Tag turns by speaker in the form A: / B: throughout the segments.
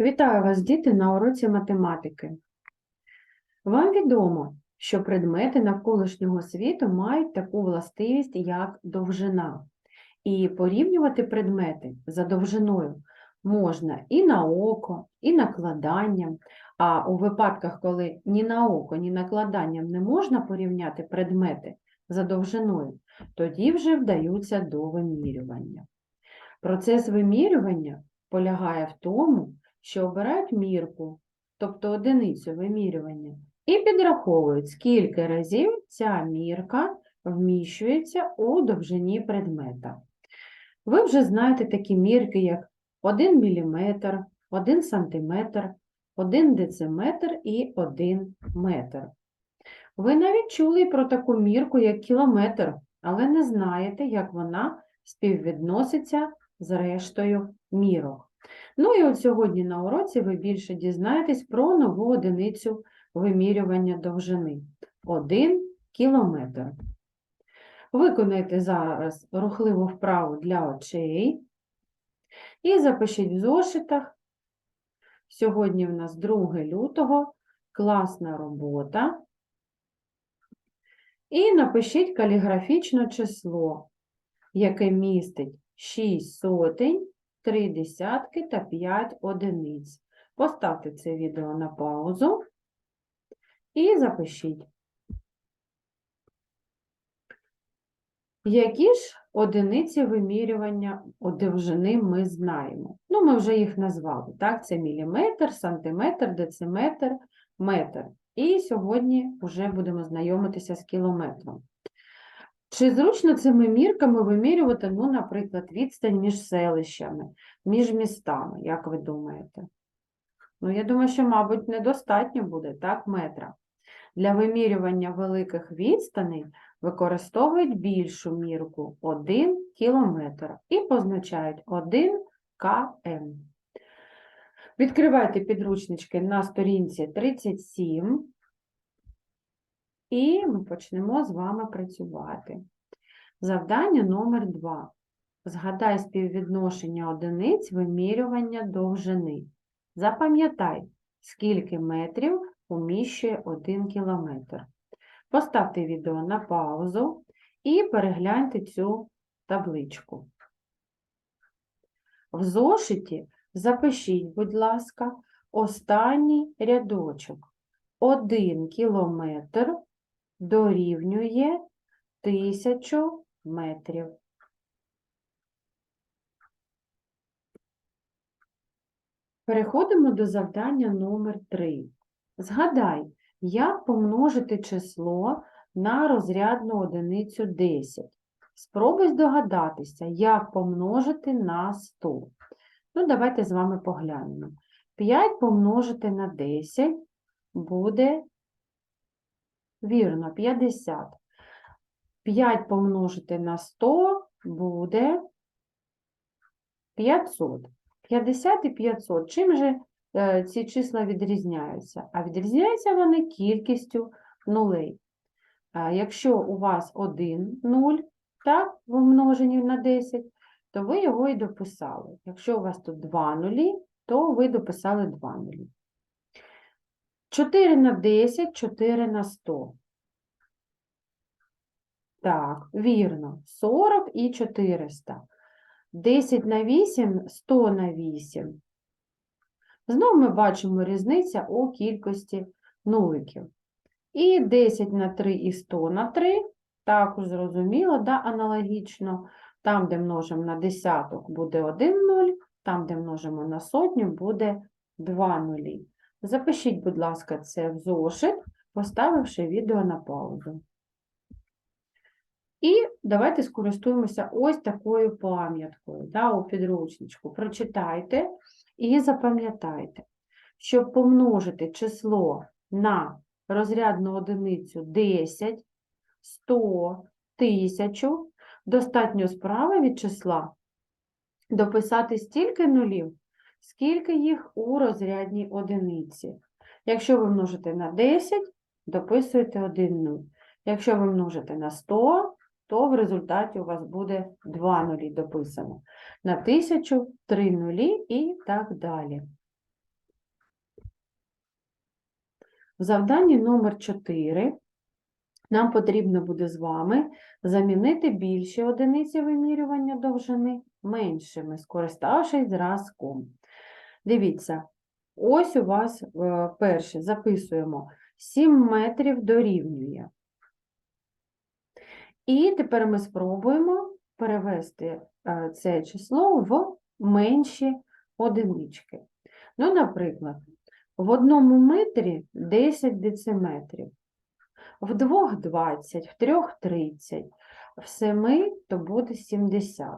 A: Вітаю вас, діти, на уроці математики. Вам відомо, що предмети навколишнього світу мають таку властивість, як довжина. І порівнювати предмети за довжиною можна і на око, і накладанням. А у випадках, коли ні на око, ні накладанням не можна порівняти предмети за довжиною, тоді вже вдаються до вимірювання. Процес вимірювання полягає в тому, що обирають мірку, тобто одиницю вимірювання, і підраховують, скільки разів ця мірка вміщується у довжині предмета. Ви вже знаєте такі мірки, як 1 мм, 1 см, 1 дециметр і 1 метр. Ви навіть чули про таку мірку, як кілометр, але не знаєте, як вона співвідноситься з рештою мірок. Ну і от сьогодні на уроці ви більше дізнаєтесь про нову одиницю вимірювання довжини 1 кілометр. Виконайте зараз рухливу вправу для очей і запишіть в зошитах. Сьогодні в нас 2 лютого, класна робота. І напишіть каліграфічне число, яке містить 6 сотень, 3 десятки та 5 одиниць. Поставте це відео на паузу і запишіть. Які ж одиниці вимірювання довжини ми знаємо? Ну, ми вже їх назвали, так? Це міліметр, сантиметр, дециметр, метр. І сьогодні вже будемо знайомитися з кілометром. Чи зручно цими мірками вимірювати, ну, наприклад, відстань між селищами, між містами, як ви думаєте? Ну, я думаю, що, мабуть, недостатньо буде, так, метра. Для вимірювання великих відстаней використовують більшу мірку 1 кілометр і позначають 1 км. Відкривайте підручнички на сторінці 37. І ми почнемо з вами працювати. Завдання номер 2. Згадай співвідношення одиниць вимірювання довжини. Запам'ятай, скільки метрів уміщує 1 кілометр. Поставте відео на паузу і перегляньте цю табличку. В зошиті запишіть, будь ласка, останній рядочок. 1 кілометр дорівнює тисячу метрів. Переходимо до завдання номер 3. Згадай, як помножити число на розрядну одиницю 10. Спробуй здогадатися, як помножити на 100. Ну, давайте з вами поглянемо. 5 помножити на 10 буде Вірно, 50. 5 помножити на 100 буде 500. 50 і 500. Чим же е, ці числа відрізняються? А відрізняються вони кількістю нулей. Якщо у вас один нуль, так, в умноженні на 10, то ви його і дописали. Якщо у вас тут 2 нулі, то ви дописали 2 нулі. 4 на 10, 4 на 100. Так, вірно. 40 і 400. 10 на 8, 100 на 8. Знову ми бачимо різниця у кількості нуликів. І 10 на 3 і 100 на 3. Також зрозуміло, да, аналогічно. Там, де множимо на десяток, буде 1 нуль, там, де множимо на сотню, буде 2 нулі. Запишіть, будь ласка, це в зошит, поставивши відео на паузу. І давайте скористуємося ось такою пам'яткою да, у підручничку. Прочитайте і запам'ятайте, щоб помножити число на розрядну одиницю 10, 100, 1000, достатньо справи від числа дописати стільки нулів, скільки їх у розрядній одиниці. Якщо ви множите на 10, дописуєте 1 нуль. Якщо ви множите на 100, то в результаті у вас буде 2 нулі дописано. На 1000 – 3 нулі і так далі. В завданні номер 4 нам потрібно буде з вами замінити більші одиниці вимірювання довжини меншими, скориставшись зразком. Дивіться, ось у вас е, перше записуємо 7 метрів дорівнює. І тепер ми спробуємо перевести е, це число в менші одинички. Ну, наприклад, в одному метрі 10 дециметрів, в двох 20, в трьох 30, в семи то буде 70.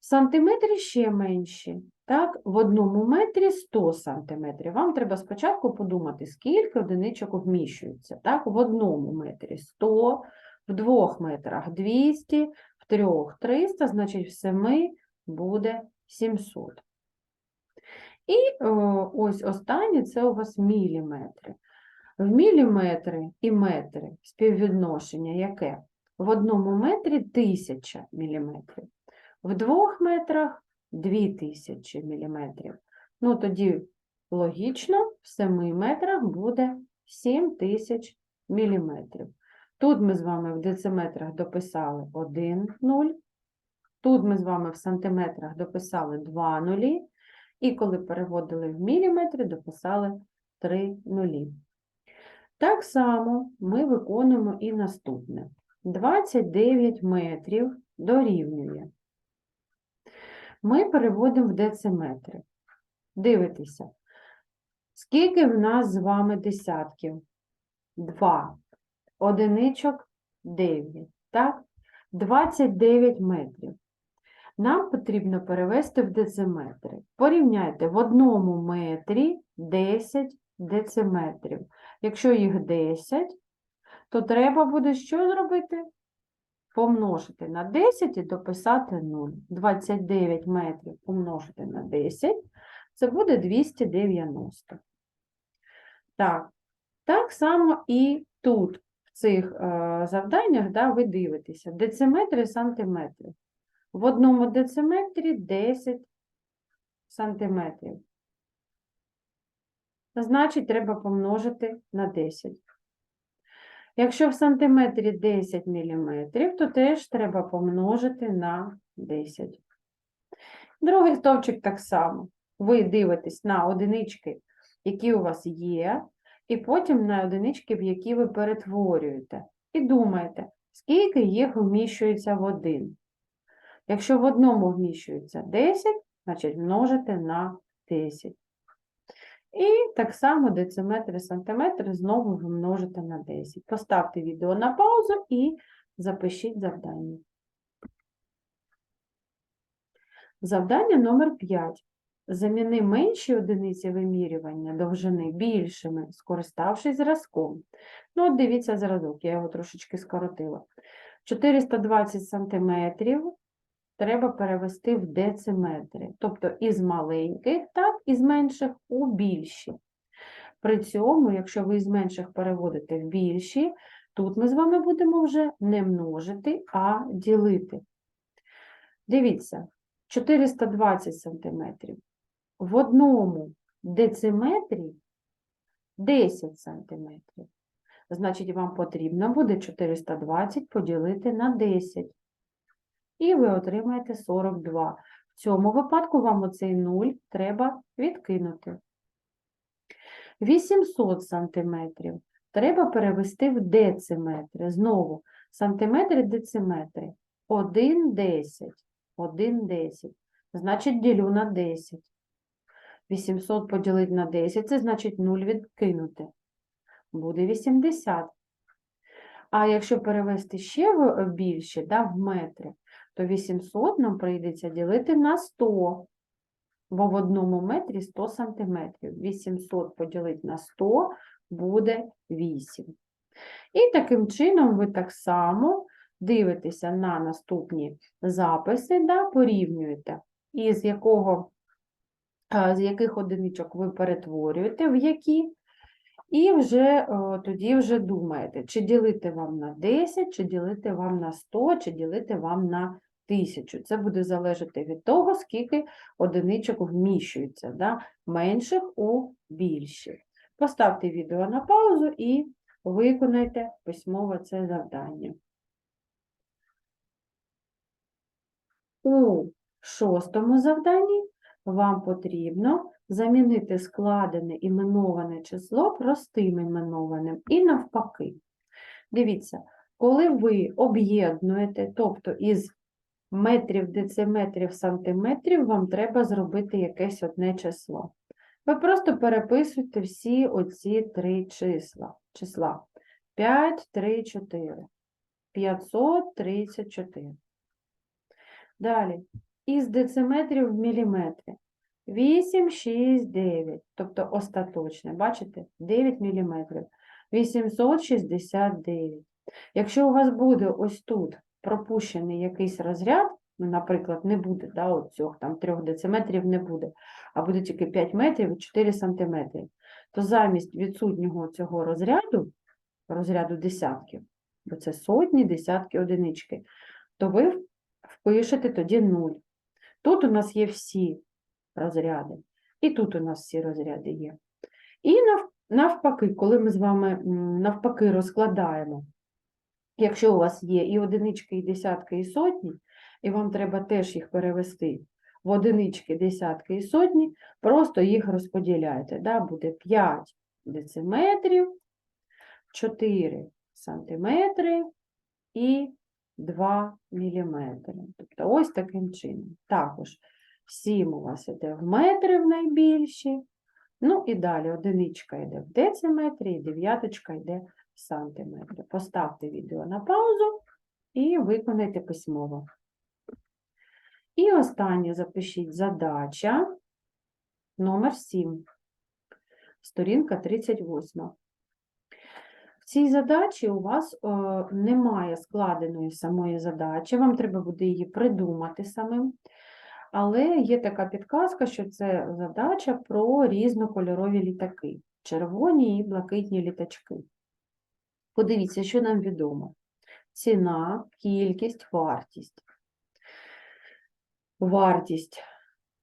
A: В ще менші. Так, в одному метрі 100 сантиметрів. Вам треба спочатку подумати, скільки одиничок вміщується. Так, в одному метрі 100, в двох метрах 200, в трьох 300, значить в семи буде 700. І о, ось останнє це у вас міліметри. В міліметри і метри співвідношення яке? В одному метрі 1000 міліметрів, в двох метрах 2000 міліметрів. Ну, тоді логічно, в 7 метрах буде 7000 міліметрів. Тут ми з вами в дециметрах дописали 1 нуль, тут ми з вами в сантиметрах дописали 2 нулі, і коли переводили в міліметри, дописали 3 нулі. Так само ми виконуємо і наступне. 29 метрів дорівнює. Ми переводимо в дециметри. Дивитеся, скільки в нас з вами десятків? 2. Одиничок 9. Так? 29 метрів. Нам потрібно перевести в дециметри. Порівняйте в одному метрі 10 дециметрів. Якщо їх 10, то треба буде що зробити? Помножити на 10 і дописати 0. 29 метрів помножити на 10, це буде 290. Так, так само і тут, в цих е, завданнях, да, ви дивитеся, дециметри, сантиметри. В одному дециметрі 10 сантиметрів. Значить, треба помножити на 10. Якщо в сантиметрі 10 мм, то теж треба помножити на 10. Другий стовпчик так само. Ви дивитесь на одинички, які у вас є, і потім на одинички, в які ви перетворюєте. І думаєте, скільки їх вміщується в один. Якщо в одному вміщується 10, значить множите на 10. І так само дециметри, сантиметри знову ви множите на 10. Поставте відео на паузу і запишіть завдання. Завдання номер 5. Заміни менші одиниці вимірювання довжини більшими, скориставшись зразком. Ну, от дивіться зразок, я його трошечки скоротила. 420 сантиметрів треба перевести в дециметри, тобто із маленьких, так, із менших у більші. При цьому, якщо ви із менших переводите в більші, тут ми з вами будемо вже не множити, а ділити. Дивіться, 420 сантиметрів. В одному дециметрі 10 сантиметрів. Значить, вам потрібно буде 420 поділити на 10 і ви отримаєте 42. В цьому випадку вам оцей 0 треба відкинути. 800 сантиметрів треба перевести в дециметри. Знову сантиметри, дециметри. 1 10. 10. Значить, ділю на 10. 800 поділити на 10, це значить 0 відкинути. Буде 80. А якщо перевести ще в більше, да, в метри, то 800 нам прийдеться ділити на 100, бо в одному метрі 100 сантиметрів. 800 поділити на 100 буде 8. І таким чином ви так само дивитеся на наступні записи, да, порівнюєте, із якого, з яких одиничок ви перетворюєте, в які, і вже тоді вже думаєте, чи ділити вам на 10, чи ділити вам на 100, чи ділити вам на 1000. Це буде залежати від того, скільки одиничок вміщується, да? менших у більші. Поставте відео на паузу і виконайте письмово це завдання. У шостому завданні вам потрібно замінити складене іменоване число простим іменованим і навпаки. Дивіться, коли ви об'єднуєте, тобто із метрів, дециметрів, сантиметрів, вам треба зробити якесь одне число. Ви просто переписуйте всі оці три числа. числа. 5, 3, 4. 534. Далі. Із дециметрів в міліметри. 8, 6, 9. Тобто остаточне. Бачите? 9 міліметрів. 869. Якщо у вас буде ось тут пропущений якийсь розряд, ну, наприклад, не буде, да, цього, там 3 дециметрів не буде, а буде тільки 5 метрів і 4 сантиметри, то замість відсутнього цього розряду, розряду десятків, бо це сотні, десятки, одинички, то ви впишете тоді 0. Тут у нас є всі розряди, і тут у нас всі розряди є. І навпаки, коли ми з вами навпаки розкладаємо, якщо у вас є і одинички, і десятки, і сотні, і вам треба теж їх перевести в одинички, десятки і сотні, просто їх розподіляйте. Да? Буде 5 дециметрів, 4 сантиметри і 2 міліметри. Тобто ось таким чином. Також 7 у вас іде в метри в найбільші, ну і далі одиничка йде в дециметрі, і дев'яточка йде в сантиметри. Поставте відео на паузу і виконайте письмово. І останнє запишіть задача номер 7, сторінка 38. В цій задачі у вас е, немає складеної самої задачі, вам треба буде її придумати самим. Але є така підказка, що це задача про різнокольорові літаки, червоні і блакитні літачки. Подивіться, що нам відомо. Ціна, кількість, вартість. Вартість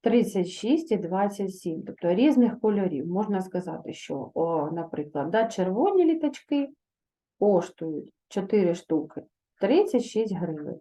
A: 36 і 27, тобто різних кольорів. Можна сказати, що, о, наприклад, да, червоні літачки коштують 4 штуки 36 гривень.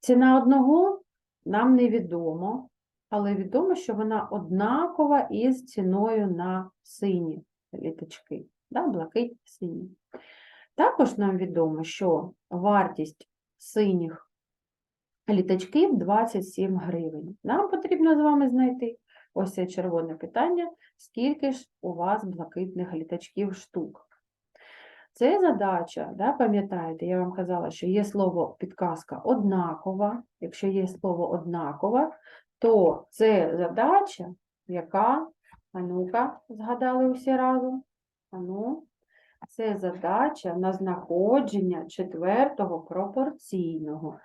A: Ціна одного нам невідомо, але відомо, що вона однакова із ціною на сині літачки, да, блакитні сині. Також нам відомо, що вартість синіх літачків 27 гривень. Нам потрібно з вами знайти ось це червоне питання, скільки ж у вас блакитних літачків штук. Це задача, да, пам'ятаєте, я вам казала, що є слово підказка однакова. Якщо є слово однакова, то це задача, яка, а ну-ка, згадали усі разом. А ну, це задача на знаходження четвертого пропорційного.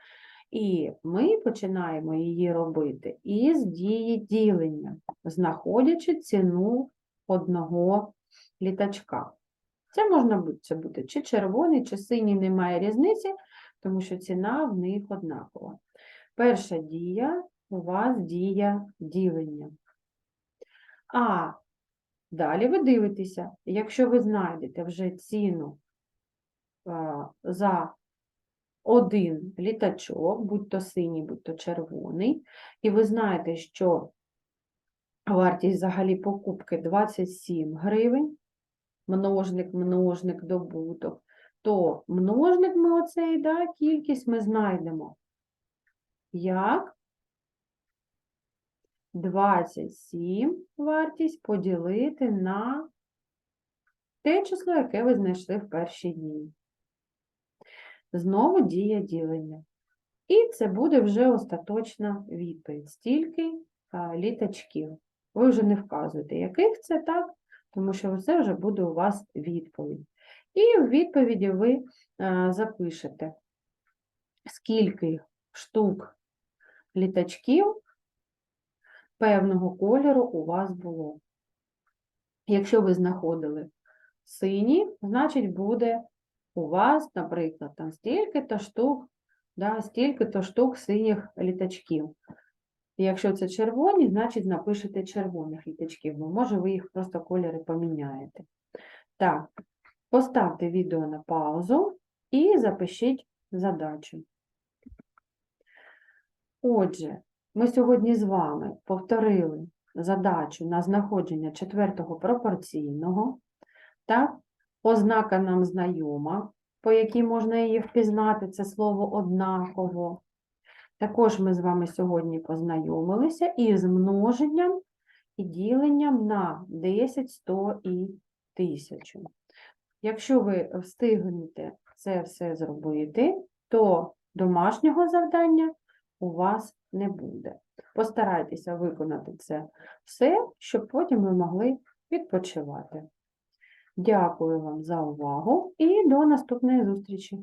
A: І ми починаємо її робити із дії ділення, знаходячи ціну одного літачка. Це можна це бути чи червоний, чи синій, немає різниці, тому що ціна в них однакова. Перша дія у вас дія ділення. А далі ви дивитеся, якщо ви знайдете вже ціну за один літачок, будь то синій, будь то червоний, і ви знаєте, що вартість взагалі покупки 27 гривень, множник, множник, добуток, то множник ми оцей, да, кількість ми знайдемо як 27 вартість поділити на те число, яке ви знайшли в першій дії. Знову дія ділення. І це буде вже остаточна відповідь. Стільки літачків. Ви вже не вказуєте, яких це так, тому що це вже буде у вас відповідь. І в відповіді ви запишете, скільки штук літачків певного кольору у вас було. Якщо ви знаходили сині, значить буде у вас, наприклад, там стільки-то штук, да, стільки-то штук синіх літачків. І якщо це червоні, значить напишете червоних літачків, бо може ви їх просто кольори поміняєте. Так, поставте відео на паузу і запишіть задачу. Отже, ми сьогодні з вами повторили задачу на знаходження четвертого пропорційного. Так, ознака нам знайома, по якій можна її впізнати, це слово однаково. Також ми з вами сьогодні познайомилися із множенням і діленням на 10, 100 і 1000. Якщо ви встигнете це все зробити, то домашнього завдання у вас не буде. Постарайтеся виконати це все, щоб потім ви могли відпочивати. Дякую вам за увагу і до наступної зустрічі!